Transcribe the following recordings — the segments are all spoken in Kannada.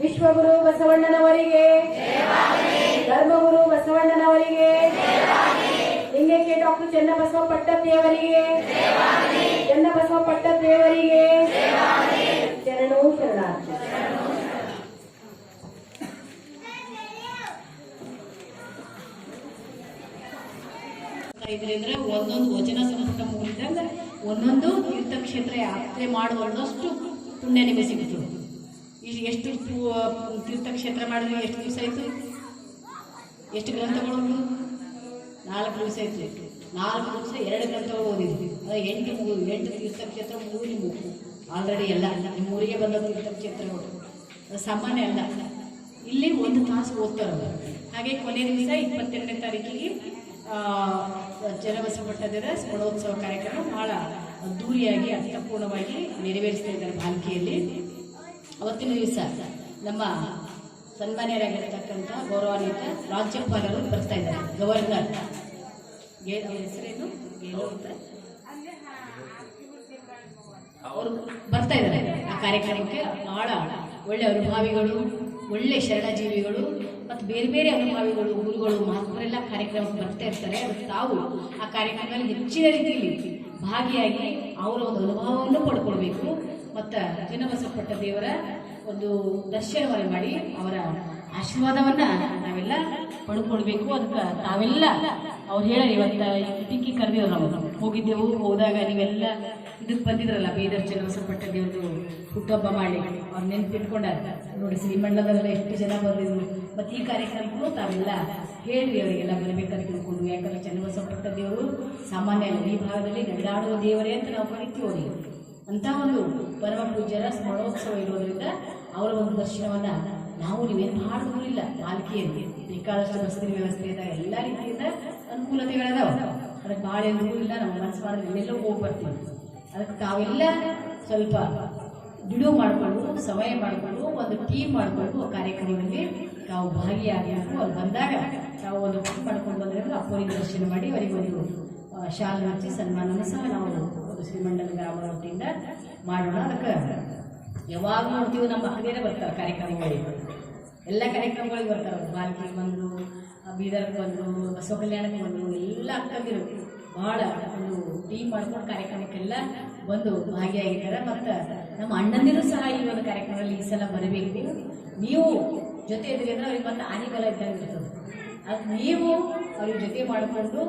ವಿಶ್ವಗುರು ಬಸವಣ್ಣನವರಿಗೆ. ಧರ್ಮಗುರು ಬಸವಣ್ಣನವರಿಗೆ. ಲಿಂಗಕ್ಕೆ ಡಾಕ್ಟರ್ ಚನ್ನಬಸವ ಪಟ್ಟದೇವರಿಗೆ ಚನ್ನಬಸವ ಪಟ್ಟದೇವರಿಗೆ ಚರಣೋ ಶರಣಾರ್ಥಿ. ಇದರಿಂದ ಒಂದೊಂದು ವಚನ ಸಂಪುಟ ಮುಗಿದಾಗ ಒಂದೊಂದು ತೀರ್ಥಕ್ಷೇತ್ರ ಯಾತ್ರೆ ಮಾಡುವಷ್ಟು ಪುಣ್ಯ ನಿಮಗೆ ಸಿಗುತ್ತೆ ಈಗ ಎಷ್ಟು ತೀರ್ಥಕ್ಷೇತ್ರ ಮಾಡಿದ್ವಿ ಎಷ್ಟು ದಿವಸ ಆಯಿತು? ಎಷ್ಟು ಗ್ರಂಥಗಳು ನಾಲ್ಕು ದಿವಸ ಆಯ್ತು. ನಾಲ್ಕು ದಿವಸ ಎರಡು ಗ್ರಂಥಗಳು ಓದಿದ್ವಿ. ಅದು ಎಂಟು ಮೂರು ಎಂಟು ತೀರ್ಥಕ್ಷೇತ್ರ ಮೂರು ನಿಮ್ಮ ಆಲ್ರೆಡಿ ಎಲ್ಲ. ನಿಮ್ಮ ಊರಿಗೆ ಬಂದ ತೀರ್ಥಕ್ಷೇತ್ರಗಳು ಅದು ಸಾಮಾನ್ಯ ಅಲ್ಲ. ಇಲ್ಲಿ ಒಂದು ತಾಸು ಓದ್ತಾರೆ ಹಾಗೆ ಕೊನೆ ದಿವಸ ಇಪ್ಪತ್ತೆರಡನೇ ತಾರೀಕಿಗೆ ಆ, ಚನ್ನಬಸವಪಟ್ಟದರ ಸ್ಮರಣೋತ್ಸವ ಕಾರ್ಯಕ್ರಮ ಭಾಳ ಅದ್ದೂರಿಯಾಗಿ ಅರ್ಥಪೂರ್ಣವಾಗಿ ನೆರವೇರಿಸ್ತಾ ಇದ್ದಾರೆ ಬಾಲ್ಕಿಯಲ್ಲಿ ಅವತ್ತಿನ ದಿವಸ ನಮ್ಮ ಸನ್ಮಾನ್ಯರಾಗಿರ್ತಕ್ಕಂಥ ಗೌರವಾನ್ವಿತ ರಾಜ್ಯಪಾಲರು ಬರ್ತಾ ಇದ್ದಾರೆ. ಗವರ್ನರ್ ಹೆಸರೇನು? ಅವರು ಬರ್ತಾ ಇದ್ದಾರೆ ಆ ಕಾರ್ಯಕ್ರಮಕ್ಕೆ. ಬಹಳ ಒಳ್ಳೆ ಅನುಭಾವಿಗಳು, ಒಳ್ಳೆ ಶರಣಜೀವಿಗಳು ಮತ್ತು ಬೇರೆ ಬೇರೆ ಅನುಭಾವಿಗಳು, ಗುರುಗಳು ಮಹಾತ್ಮರೆಲ್ಲ ಕಾರ್ಯಕ್ರಮಕ್ಕೆ ಬರ್ತಾ ಇರ್ತಾರೆ. ತಾವು ಆ ಕಾರ್ಯಕ್ರಮದಲ್ಲಿ ಹೆಚ್ಚಿನ ರೀತಿಯಲ್ಲಿ ಭಾಗಿಯಾಗಿ ಅವರ ಒಂದು ಅನುಭವವನ್ನು ಪಡ್ಕೊಳ್ಬೇಕು. ಮತ್ತು ಚಿನ್ನಬಸವಪಟ್ಟ ದೇವರ ಒಂದು ದರ್ಶನವನ್ನು ಮಾಡಿ ಅವರ ಆಶೀರ್ವಾದವನ್ನ ನಾವೆಲ್ಲ ಪಡ್ಕೊಳ್ಬೇಕು ಅದಕ್ಕೆ ತಾವೆಲ್ಲ ಅವ್ರು ಹೇಳ ಇವತ್ತ ಟಿಕ್ಕಿ ಕರೆದಿದ್ರು ನಾವು. ಹೋಗಿದ್ದೆವು, ಹೋದಾಗ ನೀವೆಲ್ಲ ಇದಕ್ಕೆ ಬಂದಿದ್ರಲ್ಲ ಬೀದರ್ ಚನ್ನಬಸವಪಟ್ಟ ದೇವರದು ಹುಟ್ಟುಹಬ್ಬ ಮಾಡಿ. ಅವ್ರು ನೆನ್ಪಿಟ್ಕೊಂಡ ನೋಡಿ ಶ್ರೀಮಂಡಲದಲ್ಲ ಎಷ್ಟು ಜನ ಬಂದಿದ್ರು. ಮತ್ತು ಈ ಕಾರ್ಯಕ್ರಮಕ್ಕೂ ತಾವೆಲ್ಲ ಹೇಳಿ ಅವರಿಗೆಲ್ಲ ಬರಬೇಕಂತ ತಿಳ್ಕೊಂಡು, ಯಾಕಂದ್ರೆ ಚನ್ನಬಸಪ್ಪಟ್ಟ ದೇವರು ಸಾಮಾನ್ಯ ಈ ಭಾಗದಲ್ಲಿ ನಡೆದಾಡುವ ದೇವರೇ ಅಂತ ನಾವು ಕರಿತೀವಿ ಅವರಿಗೆ. ಅಂತ ಒಂದು ಪರಮ ಪೂಜ್ಯರ ಸ್ಮರಣೋತ್ಸವ ಇರೋದ್ರಿಂದ ಅವರ ಒಂದು ದರ್ಶನವನ್ನ ನಾವು ನೀವೇನು ಇಲ್ಲ ಪಾಲಿಕೆಯಲ್ಲಿ ಬೇಕಾದಷ್ಟು ಬಸ್ಸಿನ ವ್ಯವಸ್ಥೆ ಇದೆ, ಎಲ್ಲ ರೀತಿಯಿಂದ ಅನುಕೂಲತೆಗಳದಾವ. ಅದಕ್ಕೆ ಭಾಳ ಇಲ್ಲ ನಮ್ಮ ಮನಸ್ಸು ಮಾಡಿದ್ರೆ ಎಲ್ಲೆಲ್ಲೋ ಹೋಗಿ ಬರ್ತೀವಿ ಅದಕ್ಕೆ ತಾವೆಲ್ಲ ಸ್ವಲ್ಪ ಬಿಡುವು ಮಾಡಿಕೊಂಡು, ಸಮಯ ಮಾಡಿಕೊಂಡು, ಒಂದು ಟೀಮ್ ಮಾಡಿಕೊಂಡು ಆ ಕಾರ್ಯಕ್ರಮದಲ್ಲಿ ತಾವು ಭಾಗಿಯಾಗಬೇಕು ಅಲ್ಲಿ ಬಂದಾಗ ತಾವು ಒಂದು ಟೀಮ್ ಮಾಡ್ಕೊಂಡು ಬಂದರೆ ಅಪ್ಪನಿಗೆ ದರ್ಶನ ಮಾಡಿ, ಅವರಿಗೆ ಒಂದು ಶಾಲೆ ಹಚ್ಚಿ ಸನ್ಮಾನವನ್ನು ಸಹ ನಾವು ಒಂದು ಶ್ರೀಮಂಡಲ ಮಾಡೋಣ ಅದಕ್ಕೆ. ಯಾವಾಗ ನೋಡ್ತೀವಿ ನಮ್ಮ ಅಕ್ಕದೇನೆ ಬರ್ತಾರೆ ಕಾರ್ಯಕ್ರಮಗಳಿಗೆ. ಎಲ್ಲ ಕಾರ್ಯಕ್ರಮಗಳಿಗೆ ಬರ್ತಾರೆ. ಬಾಲ್ಕಿಗೆ ಬಂದರು ಬೀದರ್ಗೆ ಬಂದರು ಬಸವ ಕಲ್ಯಾಣಕ್ಕೆ ಬಂದರು ಎಲ್ಲ ಅಕ್ಕಂದಿರು ಭಾಳ ಒಂದು ಟೀಮ್ ಮಾಡ್ಕೊಂಡು ಕಾರ್ಯಕ್ರಮಕ್ಕೆಲ್ಲ ಬಂದು ಭಾಗಿಯಾಗಿದ್ದಾರೆ. ಮತ್ತು ನಮ್ಮ ಅಣ್ಣಂದಿರು ಸಹ ಈ ಒಂದು ಕಾರ್ಯಕ್ರಮದಲ್ಲಿ ಈ ಸಲ ಬರಬೇಕು. ನೀವು ಜೊತೆ ಇದ್ರಿ ಅಂದರೆ ಅವ್ರಿಗೆ ಮತ್ತೆ ಆನಿಬಲ ಇದ್ದಂಗೆ ಇರ್ತದೆ. ಅದು ನೀವು ಅವ್ರಿಗೆ ಜೊತೆ ಮಾಡಿಕೊಂಡು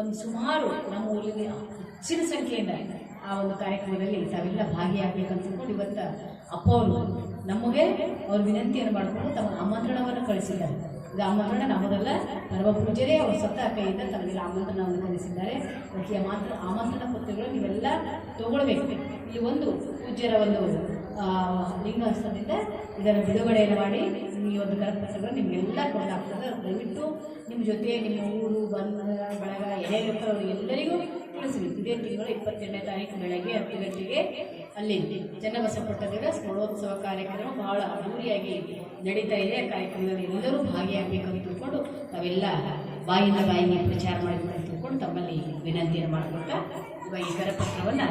ಒಂದು ಸುಮಾರು ನಮ್ಮ ಊರಿನ ಹೆಚ್ಚಿನ ಸಂಖ್ಯೆಯಿಂದ ಆ ಒಂದು ಕಾರ್ಯಕ್ರಮದಲ್ಲಿ ತಾವೆಲ್ಲ ಭಾಗಿಯಾಗಬೇಕಂತ ತಿಳ್ಕೊಂಡು ಇವತ್ತು ಅಪ್ಪ ಅವರು ನಮಗೆ ಅವ್ರ ವಿನಂತಿಯನ್ನು ಮಾಡಿಕೊಂಡು ತಮ್ಮ ಆಮಂತ್ರಣವನ್ನು ಕಳಿಸಿದ್ದಾರೆ. ಇದು ಆಮಂತ್ರಣ ನಮ್ಮದಲ್ಲ ಪರಮ ಪೂಜೆಯೇ ಅವರು ಸ್ವತಃ ಕೈಯಿಂದ ತಮಗೆಲ್ಲ ಆಮಂತ್ರಣವನ್ನು ಕಳಿಸಿದ್ದಾರೆ. ಮುಖ್ಯ ಮಾತ್ರ ಆಮಂತ್ರಣ ಪತ್ರಗಳು ನೀವೆಲ್ಲ ತಗೊಳ್ಬೇಕು. ಇಲ್ಲಿ ಒಂದು ಪೂಜ್ಯರ ಒಂದು ಆ, ಲಿಂಗಹಸ್ತದಿಂದ ಇದನ್ನು ಬಿಡುಗಡೆಯನ್ನು ಮಾಡಿ ಈ ಒಂದು ಕರಪತ್ರಗಳು ನಿಮಗೆಲ್ಲ ಕೊಡಲಾಗ್ತದೆ. ದಯವಿಟ್ಟು ನಿಮ್ಮ ಜೊತೆ ನಿಮ್ಮ ಊರು ಬಂದ ಬಳಗ ಅವ್ರು ಎಲ್ಲರಿಗೂ ತಿಳಿಸಬೇಕು ಇದೇ ತಿಂಗಳು ಇಪ್ಪತ್ತೆರಡನೇ ತಾರೀಕು ಬೆಳಗ್ಗೆ ಹತ್ತು ಗಂಟೆಗೆ ಅಲ್ಲಿ ಚನ್ನಬಸವಪಟ್ಟದ ಸ್ಮರಣೋತ್ಸವ ಕಾರ್ಯಕ್ರಮ ಬಹಳ ಅದ್ದೂರಿಯಾಗಿ ನಡೀತಾ ಇದೆ. ಕಾರ್ಯಕ್ರಮದಲ್ಲಿ ಎಲ್ಲರೂ ಅಂತ ತಿಳ್ಕೊಂಡು ತಾವೆಲ್ಲ ಬಾಯಿಂದ ಬಾಯಿಗೆ ಪ್ರಚಾರ ಮಾಡಬೇಕಂತ ತಿಳ್ಕೊಂಡು ತಮ್ಮಲ್ಲಿ ವಿನಂತಿಯನ್ನು ಮಾಡ್ಕೊಳ್ತಾ ಇವಾಗ ಈ ಕರಪತ್ರವನ್ನು